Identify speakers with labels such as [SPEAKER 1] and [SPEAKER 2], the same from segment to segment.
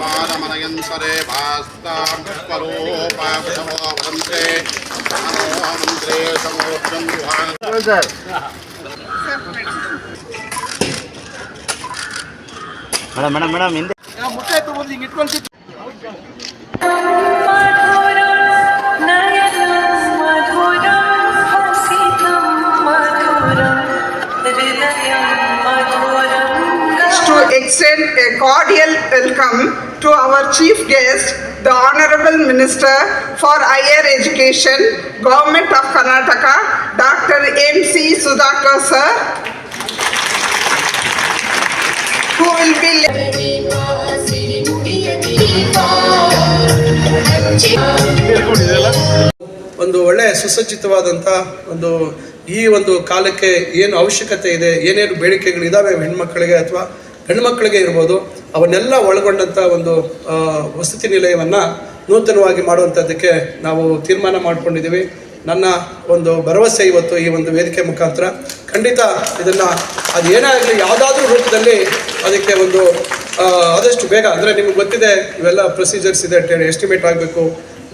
[SPEAKER 1] पादमनयन्तरे भास्तां स्वरूपाक्षमो वदन्ते नमो मन्त्रे समोर्जं गुहान्
[SPEAKER 2] madam madam madam ಹಿಂದೆ
[SPEAKER 3] नयनं
[SPEAKER 4] extend a cordial welcome to our chief guest, the Honorable Minister for Higher Education, Government of Karnataka, Dr. M.C. Sudhakar sir, who will be
[SPEAKER 5] ಒಂದು ಒಳ್ಳೆಯ ಸುಸಜ್ಜಿತವಾದಂಥ ಒಂದು ಈ ಒಂದು ಕಾಲಕ್ಕೆ ಏನು ಅವಶ್ಯಕತೆ ಇದೆ ಏನೇನು ಬೇಡಿಕೆಗಳಿದ್ದಾವೆ ಹೆಣ್ಮಕ್ಕಳಿಗೆ ಅಥವಾ ಹೆಣ್ಮಕ್ಳಿಗೆ ಇರ್ಬೋದು, ಅವನ್ನೆಲ್ಲ ಒಳಗೊಂಡಂಥ ಒಂದು ವಸತಿ ನಿಲಯವನ್ನು ನೂತನವಾಗಿ ಮಾಡುವಂಥದ್ದಕ್ಕೆ ನಾವು ತೀರ್ಮಾನ ಮಾಡಿಕೊಂಡಿದ್ದೀವಿ. ನನ್ನ ಒಂದು ಭರವಸೆ ಇವತ್ತು ಈ ಒಂದು ವೇದಿಕೆ ಮುಖಾಂತರ. ಖಂಡಿತ ಇದನ್ನು ಅದು ಏನೇ ಆಗಲಿ ಯಾವುದಾದ್ರೂ ರೂಪದಲ್ಲಿ ಅದಕ್ಕೆ ಒಂದು ಆದಷ್ಟು ಬೇಗ, ಅಂದರೆ ನಿಮ್ಗೆ ಗೊತ್ತಿದೆ, ಇವೆಲ್ಲ ಪ್ರೊಸೀಜರ್ಸ್ ಇದೆ ಎಸ್ಟಿಮೇಟ್ ಆಗಬೇಕು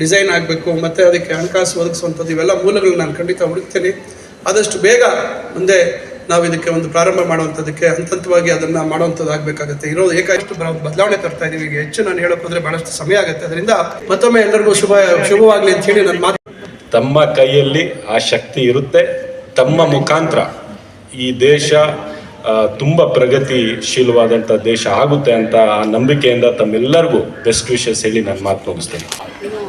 [SPEAKER 5] ಡಿಸೈನ್ ಆಗಬೇಕು, ಮತ್ತು ಅದಕ್ಕೆ ಹಣಕಾಸು ಒದಗಿಸುವಂಥದ್ದು ಇವೆಲ್ಲ ಮೂಲಗಳು ನಾನು ಖಂಡಿತ ಹುಡುಕ್ತೀನಿ. ಆದಷ್ಟು ಬೇಗ ಮುಂದೆ ನಾವು ಇದಕ್ಕೆ ಒಂದು ಪ್ರಾರಂಭ ಮಾಡುವಂಥದ್ದಕ್ಕೆ ಹಂತ ಹಂತವಾಗಿ ಅದನ್ನು ಮಾಡುವಂಥದ್ದು ಆಗಬೇಕಾಗುತ್ತೆ. ಇರೋದು ಏಕಾಷ್ಟು ಬದಲಾವಣೆ ತರ್ತಾ ಇದೀವಿ. ಈಗ ಹೆಚ್ಚು ನಾನು ಹೇಳೋಕೆ ಹೋದ್ರೆ ಬಹಳಷ್ಟು ಸಮಯ ಆಗುತ್ತೆ. ಅದರಿಂದ ಮತ್ತೊಮ್ಮೆ ಎಲ್ಲರಿಗೂ ಶುಭ ಶುಭವಾಗಲಿ ಅಂತ ಹೇಳಿ ನನ್ನ ಮಾತು
[SPEAKER 6] ತಮ್ಮ ಕೈಯಲ್ಲಿ ಆ ಶಕ್ತಿ ಇರುತ್ತೆ. ತಮ್ಮ ಮುಖಾಂತರ ಈ ದೇಶ ತುಂಬ ಪ್ರಗತಿಶೀಲವಾದಂಥ ದೇಶ ಆಗುತ್ತೆ ಅಂತ ಆ ನಂಬಿಕೆಯಿಂದ ತಮ್ಮೆಲ್ಲರಿಗೂ ಬೆಸ್ಟ್ ವಿಶಸ್ ಹೇಳಿ ನಾನು ಮಾತು ಮುಗಿಸ್ತೇನೆ.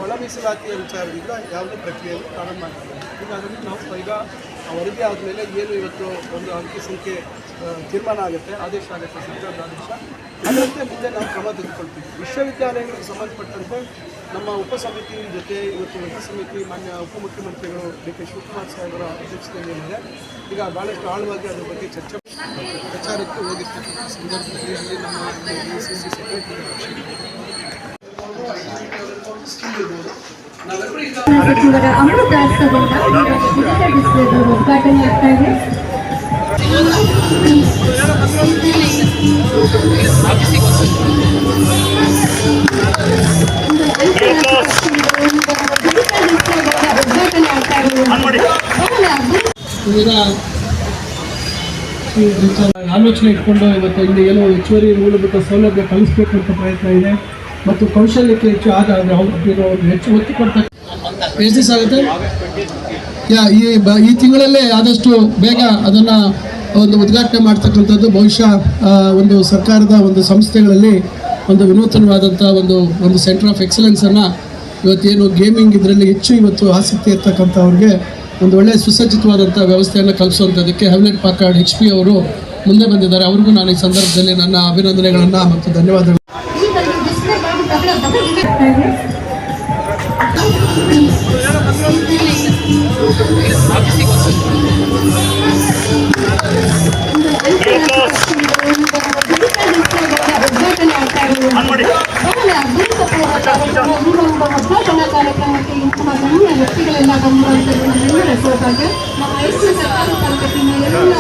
[SPEAKER 5] ಒಳ ಮೀಸಲಾತಿಯ ವಿಚಾರದಿಂದ ಯಾವುದೇ ಪ್ರಕ್ರಿಯೆಯನ್ನು ಪ್ರಾರಂಭ ಮಾಡಿಲ್ಲ ಈಗ ಅದನ್ನು ನಾವು ಈಗ ಆ ವರದಿ ಆದಮೇಲೆ ಏನು ಇವತ್ತು ಒಂದು ಅಂಕಿ ಸಂಖ್ಯೆ ತೀರ್ಮಾನ ಆಗುತ್ತೆ, ಆದೇಶ ಆಗುತ್ತೆ, ಸರ್ಕಾರದ ಆದೇಶ. ಅದರಂತೆ ಮುಂದೆ ನಾವು ಕ್ರಮ ತೆಗೆದುಕೊಳ್ತೀವಿ. ವಿಶ್ವವಿದ್ಯಾಲಯಗಳಿಗೆ ಸಂಬಂಧಪಟ್ಟಂತೆ ನಮ್ಮ ಉಪಸಮಿತಿ ಜೊತೆ ಇವತ್ತು ಉಪ ಸಮಿತಿ ಮಾನ್ಯ ಉಪಮುಖ್ಯಮಂತ್ರಿಗಳು ಡಿ ಕೆ ಶಿವಕುಮಾರ್ ಸಾಹೇಬರ ಅಧ್ಯಕ್ಷತೆಯಲ್ಲಿ ಇದೆ ಈಗ ಭಾಳಷ್ಟು ಆಳವಾಗಿ ಅದರ ಬಗ್ಗೆ ಚರ್ಚೆ ಪ್ರಚಾರಕ್ಕೆ ಹೋಗಿರ್ತಕ್ಕಂಥ ಸಂದರ್ಭದಲ್ಲಿ ನಮ್ಮ ಸೆಕ್ರೆಟರಿ ಆಲೋಚನೆ ಇಟ್ಕೊಂಡು ಇವತ್ತು ಇಲ್ಲಿ ಏನೋ ಹೆಚ್ಚುವರಿ ಮೂಲಭೂತ ಸೌಲಭ್ಯ ಕಲಿಸ್ಬೇಕು ಅಂತ ಪ್ರಯತ್ನ ಇದೆ. ಮತ್ತು ಕೌಶಲ್ಯಕ್ಕೆ ಹೆಚ್ಚು ಅವರು ಹೆಚ್ಚು ಒತ್ತು ಕೊಡ್ತಾರೆ ಯಾ, ಈ ಬ ಈ ತಿಂಗಳಲ್ಲೇ ಆದಷ್ಟು ಬೇಗ ಅದನ್ನು ಒಂದು ಉದ್ಘಾಟನೆ ಮಾಡ್ತಕ್ಕಂಥದ್ದು ಬಹುಶಃ ಒಂದು ಸರ್ಕಾರದ ಒಂದು ಸಂಸ್ಥೆಗಳಲ್ಲಿ ಒಂದು ವಿನೂತನವಾದಂಥ ಒಂದು ಒಂದು ಸೆಂಟರ್ ಆಫ್ ಎಕ್ಸಲೆನ್ಸನ್ನು ಇವತ್ತೇನು ಗೇಮಿಂಗ್ ಇದರಲ್ಲಿ ಹೆಚ್ಚು ಇವತ್ತು ಆಸಕ್ತಿ ಇರ್ತಕ್ಕಂಥವ್ರಿಗೆ ಒಂದು ಒಳ್ಳೆಯ ಸುಸಜ್ಜಿತವಾದಂಥ ವ್ಯವಸ್ಥೆಯನ್ನು ಕಲಿಸುವಂಥದ್ದಕ್ಕೆ ಹೆವ್ಲೆಟ್ ಪಾಕಾರ್ಡ್ ಎಚ್ ಪಿ ಅವರು ಮುಂದೆ ಬಂದಿದ್ದಾರೆ. ಅವ್ರಿಗೂ ನಾನು ಈ ಸಂದರ್ಭದಲ್ಲಿ ನನ್ನ ಅಭಿನಂದನೆಗಳನ್ನು ಮತ್ತು ಧನ್ಯವಾದಗಳು.
[SPEAKER 7] ಕಾರ್ಯಕ್ರಮಕ್ಕೆ ಇಂತಹ ಗಣ್ಯ ವ್ಯಕ್ತಿಗಳೆಲ್ಲ ಬಂದಿರುವಂಥದ್ದು ನಮ್ಮೆಲ್ಲರ ಸೌಭಾಗ್ಯ ನಮ್ಮ
[SPEAKER 3] ಎಷ್ಟು ಸರ್ಕಾರ ತರಗತಿಯ ಎಲ್ಲ